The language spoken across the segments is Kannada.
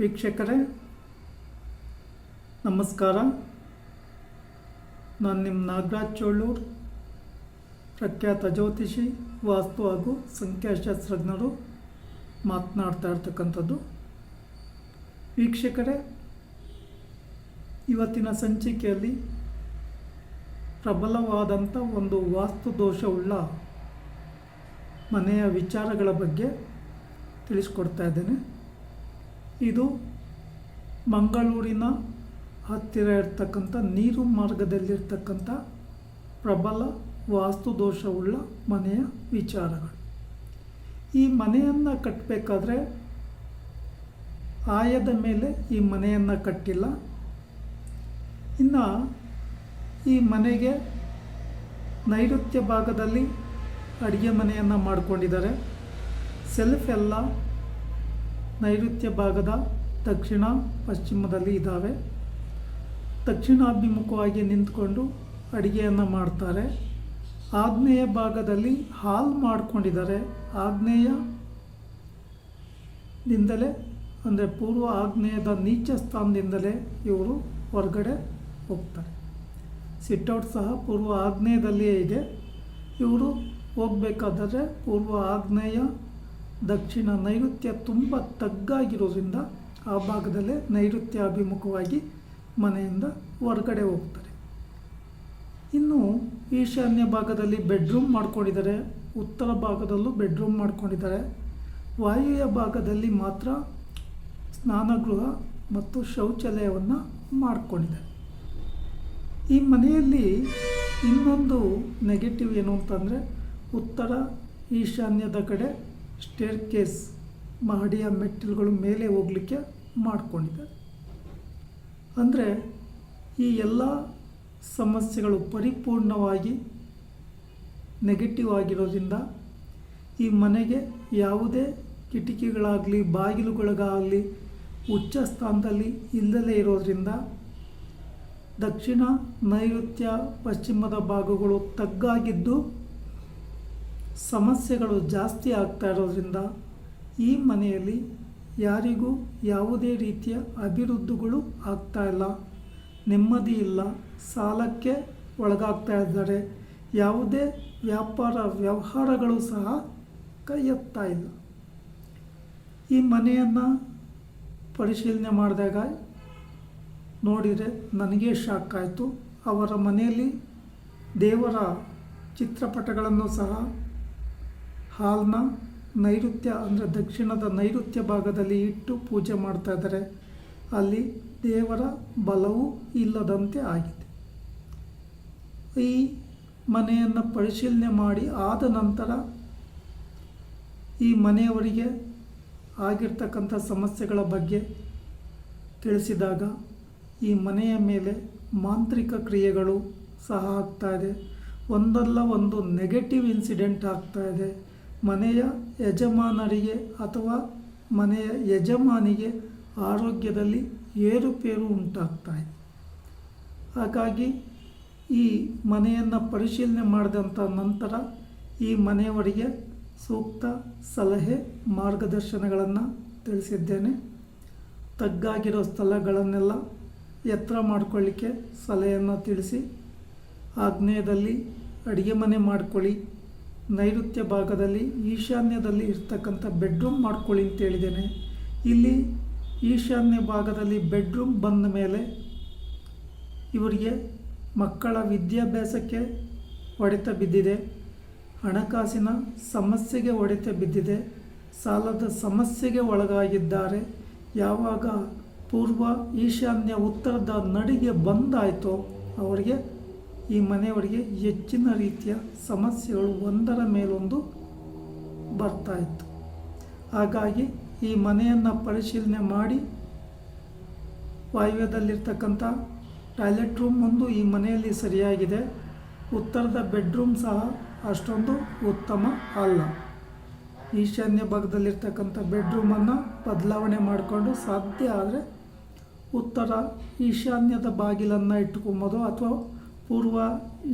ವೀಕ್ಷಕರೇ, ನಮಸ್ಕಾರ. ನಾನು ನಿಮ್ಮ ನಾಗರಾಜ್ ಚೋಳೂರ್ ಪ್ರಖ್ಯಾತ ಜ್ಯೋತಿಷಿ, ವಾಸ್ತು ಹಾಗೂ ಸಂಖ್ಯಾಶಾಸ್ತ್ರಜ್ಞರು ಮಾತನಾಡ್ತಾ ಇರ್ತಕ್ಕಂಥದ್ದು. ವೀಕ್ಷಕರೇ, ಇವತ್ತಿನ ಸಂಚಿಕೆಯಲ್ಲಿ ಪ್ರಬಲವಾದಂಥ ಒಂದು ವಾಸ್ತು ದೋಷವುಳ್ಳ ಮನೆಯ ವಿಚಾರಗಳ ಬಗ್ಗೆ ತಿಳಿಸ್ಕೊಡ್ತಾ ಇದ್ದೇನೆ. ಇದು ಮಂಗಳೂರಿನ ಹತ್ತಿರ ಇರ್ತಕ್ಕಂಥ ನೀರು ಮಾರ್ಗದಲ್ಲಿರ್ತಕ್ಕಂಥ ಪ್ರಬಲ ವಾಸ್ತು ದೋಷವುಳ್ಳ ಮನೆಯ ವಿಚಾರಗಳು. ಈ ಮನೆಯನ್ನು ಕಟ್ಟಬೇಕಾದ್ರೆ ಆಯದ ಮೇಲೆ ಈ ಮನೆಯನ್ನು ಕಟ್ಟಿಲ್ಲ. ಇನ್ನು ಈ ಮನೆಗೆ ನೈಋತ್ಯ ಭಾಗದಲ್ಲಿ ಅಡುಗೆ ಮನೆಯನ್ನು ಮಾಡಿಕೊಂಡಿದ್ದಾರೆ. ಸೆಲ್ಫ್ ಎಲ್ಲ ನೈಋತ್ಯ ಭಾಗದ ದಕ್ಷಿಣ ಪಶ್ಚಿಮದಲ್ಲಿ ಇದ್ದಾವೆ. ದಕ್ಷಿಣಾಭಿಮುಖವಾಗಿ ನಿಂತ್ಕೊಂಡು ಅಡುಗೆಯನ್ನು ಮಾಡ್ತಾರೆ. ಆಗ್ನೇಯ ಭಾಗದಲ್ಲಿ ಹಾಲ್ ಮಾಡ್ಕೊಂಡಿದ್ದಾರೆ. ಆಗ್ನೇಯ ದಿಂದಲೇ ಅಂದರೆ ಪೂರ್ವ ಆಗ್ನೇಯದ ನೀಚ ಸ್ಥಾನದಿಂದಲೇ ಇವರು ಹೊರಗಡೆ ಹೋಗ್ತಾರೆ. ಸಿಟ್ಔಟ್ ಸಹ ಪೂರ್ವ ಆಗ್ನೇಯದಲ್ಲಿಯೇ ಇದೆ. ಇವರು ಹೋಗಬೇಕಾದರೆ ಪೂರ್ವ ಆಗ್ನೇಯ ದಕ್ಷಿಣ ನೈಋತ್ಯ ತುಂಬ ತಗ್ಗಾಗಿರೋದ್ರಿಂದ ಆ ಭಾಗದಲ್ಲೇ ನೈಋತ್ಯ ಅಭಿಮುಖವಾಗಿ ಮನೆಯಿಂದ ಹೊರಗಡೆ ಹೋಗ್ತಾರೆ. ಇನ್ನು ಈಶಾನ್ಯ ಭಾಗದಲ್ಲಿ ಬೆಡ್ರೂಮ್ ಮಾಡ್ಕೊಂಡಿದ್ದಾರೆ. ಉತ್ತರ ಭಾಗದಲ್ಲೂ ಬೆಡ್ರೂಮ್ ಮಾಡ್ಕೊಂಡಿದ್ದಾರೆ. ವಾಯುವ್ಯ ಭಾಗದಲ್ಲಿ ಮಾತ್ರ ಸ್ನಾನಗೃಹ ಮತ್ತು ಶೌಚಾಲಯವನ್ನು ಮಾಡಿಕೊಂಡಿದ್ದಾರೆ. ಈ ಮನೆಯಲ್ಲಿ ಇನ್ನೊಂದು ನೆಗೆಟಿವ್ ಏನು ಅಂತಂದರೆ ಉತ್ತರ ಈಶಾನ್ಯದ ಕಡೆ ಸ್ಟೇರ್ ಕೇಸ್ ಮಹಡಿಯ ಮೆಟ್ಟಿಲುಗಳು ಮೇಲೆ ಹೋಗಲಿಕ್ಕೆ ಮಾಡಿಕೊಂಡಿದ್ದಾರೆ. ಅಂದರೆ ಈ ಎಲ್ಲ ಸಮಸ್ಯೆಗಳು ಪರಿಪೂರ್ಣವಾಗಿ ನೆಗೆಟಿವ್ ಆಗಿರೋದ್ರಿಂದ ಈ ಮನೆಗೆ ಯಾವುದೇ ಕಿಟಕಿಗಳಾಗಲಿ, ಬಾಗಿಲುಗಳಿಗಾಗಲಿ, ಉಚ್ಚ ಸ್ಥಾನದಲ್ಲಿ ಇಲ್ಲದೇ ಇರೋದ್ರಿಂದ ದಕ್ಷಿಣ ನೈಋತ್ಯ, ಪಶ್ಚಿಮದ ಭಾಗಗಳು ತಗ್ಗಾಗಿದ್ದು ಸಮಸ್ಯೆಗಳು ಜಾಸ್ತಿ ಆಗ್ತಾ ಇರೋದ್ರಿಂದ ಈ ಮನೆಯಲ್ಲಿ ಯಾರಿಗೂ ಯಾವುದೇ ರೀತಿಯ ಅಭಿವೃದ್ಧಿಗಳು ಆಗ್ತಾ ಇಲ್ಲ. ನೆಮ್ಮದಿ ಇಲ್ಲ. ಸಾಲಕ್ಕೆ ಒಳಗಾಗ್ತಾ ಇದ್ದಾರೆ. ಯಾವುದೇ ವ್ಯಾಪಾರ ವ್ಯವಹಾರಗಳು ಸಹ ಕೈ ಎತ್ತಾ ಇಲ್ಲ. ಈ ಮನೆಯನ್ನು ಪರಿಶೀಲನೆ ಮಾಡಿದಾಗ ನೋಡಿದರೆ ನನಗೆ ಶಾಕ್ ಆಯಿತು. ಅವರ ಮನೆಯಲ್ಲಿ ದೇವರ ಚಿತ್ರಪಟಗಳನ್ನು ಸಹ ಹಾಲ್ನ ನೈಋತ್ಯ ಅಂದರೆ ದಕ್ಷಿಣದ ನೈಋತ್ಯ ಭಾಗದಲ್ಲಿ ಇಟ್ಟು ಪೂಜೆ ಮಾಡ್ತಾ ಅಲ್ಲಿ ದೇವರ ಬಲವೂ ಇಲ್ಲದಂತೆ ಆಗಿದೆ. ಈ ಮನೆಯನ್ನು ಪರಿಶೀಲನೆ ಮಾಡಿ ಆದ ನಂತರ ಈ ಮನೆಯವರಿಗೆ ಆಗಿರ್ತಕ್ಕಂಥ ಸಮಸ್ಯೆಗಳ ಬಗ್ಗೆ ತಿಳಿಸಿದಾಗ ಈ ಮನೆಯ ಮೇಲೆ ಮಾಂತ್ರಿಕ ಕ್ರಿಯೆಗಳು ಸಹ ಆಗ್ತಾ ಇದೆ. ಒಂದಲ್ಲ ಒಂದು ನೆಗೆಟಿವ್ ಇನ್ಸಿಡೆಂಟ್ ಆಗ್ತಾ ಇದೆ. ಮನೆಯ ಯಜಮಾನರಿಗೆ ಅಥವಾ ಮನೆಯ ಯಜಮಾನಿಗೆ ಆರೋಗ್ಯದಲ್ಲಿ ಏರುಪೇರು ಉಂಟಾಗ್ತಾ ಇದೆ ಹಾಗಾಗಿ ಈ ಮನೆಯನ್ನು ಪರಿಶೀಲನೆ ಮಾಡಿದಂಥ ನಂತರ ಈ ಮನೆಯವರಿಗೆ ಸೂಕ್ತ ಸಲಹೆ ಮಾರ್ಗದರ್ಶನಗಳನ್ನು ತಿಳಿಸಿದ್ದೇನೆ. ತಗ್ಗಾಗಿರೋ ಸ್ಥಳಗಳನ್ನೆಲ್ಲ ಎತ್ತರ ಮಾಡಿಕೊಳ್ಳಿಕ್ಕೆ ಸಲಹೆಯನ್ನು ತಿಳಿಸಿ, ಆಗ್ನೇಯದಲ್ಲಿ ಅಡುಗೆ ಮನೆ ಮಾಡ್ಕೊಳ್ಳಿ. ನೈಋತ್ಯ ಭಾಗದಲ್ಲಿ ಈಶಾನ್ಯದಲ್ಲಿ ಇರ್ತಕ್ಕಂಥ ಬೆಡ್ರೂಮ್ ಮಾಡ್ಕೊಳ್ಳಿ ಅಂತ ಹೇಳಿದ್ದೇನೆ. ಇಲ್ಲಿ ಈಶಾನ್ಯ ಭಾಗದಲ್ಲಿ ಬೆಡ್ರೂಮ್ ಬಂದ ಮೇಲೆ ಇವರಿಗೆ ಮಕ್ಕಳ ವಿದ್ಯಾಭ್ಯಾಸಕ್ಕೆ ಹೊಡೆತ ಬಿದ್ದಿದೆ. ಹಣಕಾಸಿನ ಸಮಸ್ಯೆಗೆ ಹೊಡೆತ ಬಿದ್ದಿದೆ. ಸಾಲದ ಸಮಸ್ಯೆಗೆ ಒಳಗಾಗಿದ್ದಾರೆ. ಯಾವಾಗ ಪೂರ್ವ ಈಶಾನ್ಯ ಉತ್ತರದ ನಡಿಗೆ ಬಂದಾಯಿತೋ ಅವರಿಗೆ ಈ ಮನೆಯವರಿಗೆ ಹೆಚ್ಚಿನ ರೀತಿಯ ಸಮಸ್ಯೆಗಳು ಒಂದರ ಮೇಲೊಂದು ಬರ್ತಾ ಇತ್ತು. ಹಾಗಾಗಿ ಈ ಮನೆಯನ್ನು ಪರಿಶೀಲನೆ ಮಾಡಿ ವಾಯುವ್ಯದಲ್ಲಿರ್ತಕ್ಕಂಥ ಟಾಯ್ಲೆಟ್ ರೂಮ್ ಒಂದು ಈ ಮನೆಯಲ್ಲಿ ಸರಿಯಾಗಿದೆ. ಉತ್ತರದ ಬೆಡ್ರೂಮ್ ಸಹ ಅಷ್ಟೊಂದು ಉತ್ತಮ ಅಲ್ಲ. ಈಶಾನ್ಯ ಭಾಗದಲ್ಲಿರ್ತಕ್ಕಂಥ ಬೆಡ್ರೂಮನ್ನು ಬದಲಾವಣೆ ಮಾಡಿಕೊಂಡು ಸಾಧ್ಯ ಆದರೆ ಉತ್ತರ ಈಶಾನ್ಯದ ಬಾಗಿಲನ್ನು ಇಟ್ಕೊಂಬೋದು ಅಥವಾ ಪೂರ್ವ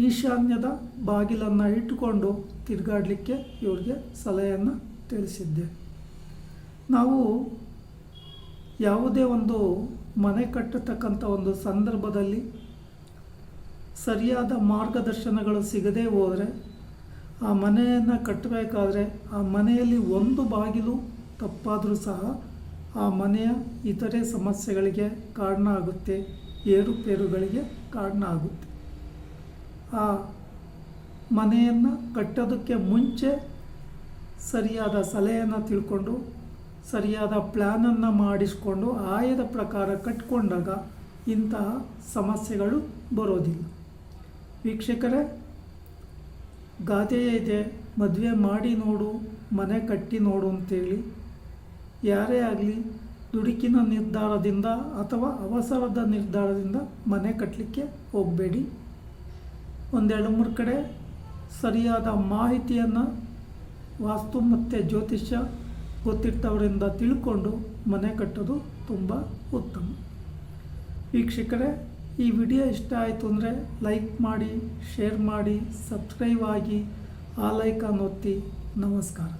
ಈಶಾನ್ಯದ ಬಾಗಿಲನ್ನು ಇಟ್ಟುಕೊಂಡು ತಿರುಗಾಡಲಿಕ್ಕೆ ಇವರಿಗೆ ಸಲಹೆಯನ್ನು ತಿಳಿಸಿದ್ದೆ. ನಾವು ಯಾವುದೇ ಒಂದು ಮನೆ ಕಟ್ಟತಕ್ಕಂಥ ಒಂದು ಸಂದರ್ಭದಲ್ಲಿ ಸರಿಯಾದ ಮಾರ್ಗದರ್ಶನಗಳು ಸಿಗದೇ ಹೋದರೆ, ಆ ಮನೆಯನ್ನು ಕಟ್ಟಬೇಕಾದ್ರೆ ಆ ಮನೆಯಲ್ಲಿ ಒಂದು ಬಾಗಿಲು ತಪ್ಪಾದರೂ ಸಹ ಆ ಮನೆಯ ಇತರೆ ಸಮಸ್ಯೆಗಳಿಗೆ ಕಾರಣ ಆಗುತ್ತೆ, ಏರುಪೇರುಗಳಿಗೆ ಕಾರಣ ಆಗುತ್ತೆ. ಆ ಮನೆಯನ್ನು ಕಟ್ಟೋದಕ್ಕೆ ಮುಂಚೆ ಸರಿಯಾದ ಸಲಹೆಯನ್ನು ತಿಳ್ಕೊಂಡು, ಸರಿಯಾದ ಪ್ಲ್ಯಾನನ್ನು ಮಾಡಿಸ್ಕೊಂಡು, ಆಯದ ಪ್ರಕಾರ ಕಟ್ಕೊಂಡಾಗ ಇಂತಹ ಸಮಸ್ಯೆಗಳು ಬರೋದಿಲ್ಲ. ವೀಕ್ಷಕರೇ ಗಾದೆ ಇದೆ, ಮದುವೆ ಮಾಡಿ ನೋಡು, ಮನೆ ಕಟ್ಟಿ ನೋಡು ಅಂತೇಳಿ ಯಾರೇ ಆಗಲಿ ದುಡುಕಿನ ನಿರ್ಧಾರದಿಂದ ಅಥವಾ ಅವಸರದ ನಿರ್ಧಾರದಿಂದ ಮನೆ ಕಟ್ಟಲಿಕ್ಕೆ ಹೋಗಬೇಡಿ. ಒಂದೆರಡು ಮೂರು ಕಡೆ ಸರಿಯಾದ ಮಾಹಿತಿಯನ್ನು ವಾಸ್ತು ಮತ್ತು ಜ್ಯೋತಿಷ್ಯ ಗೊತ್ತಿರ್ತವರಿಂದ ತಿಳ್ಕೊಂಡು ಮನೆ ಕಟ್ಟೋದು ತುಂಬ ಉತ್ತಮ. ವೀಕ್ಷಕರೇ, ಈ ವಿಡಿಯೋ ಇಷ್ಟ ಆಯಿತು ಅಂದರೆ ಲೈಕ್ ಮಾಡಿ, ಶೇರ್ ಮಾಡಿ, ಸಬ್ಸ್ಕ್ರೈಬ್ ಆಗಿ, ಆ ಲೈಕನ್ನು ಒತ್ತಿ. ನಮಸ್ಕಾರ.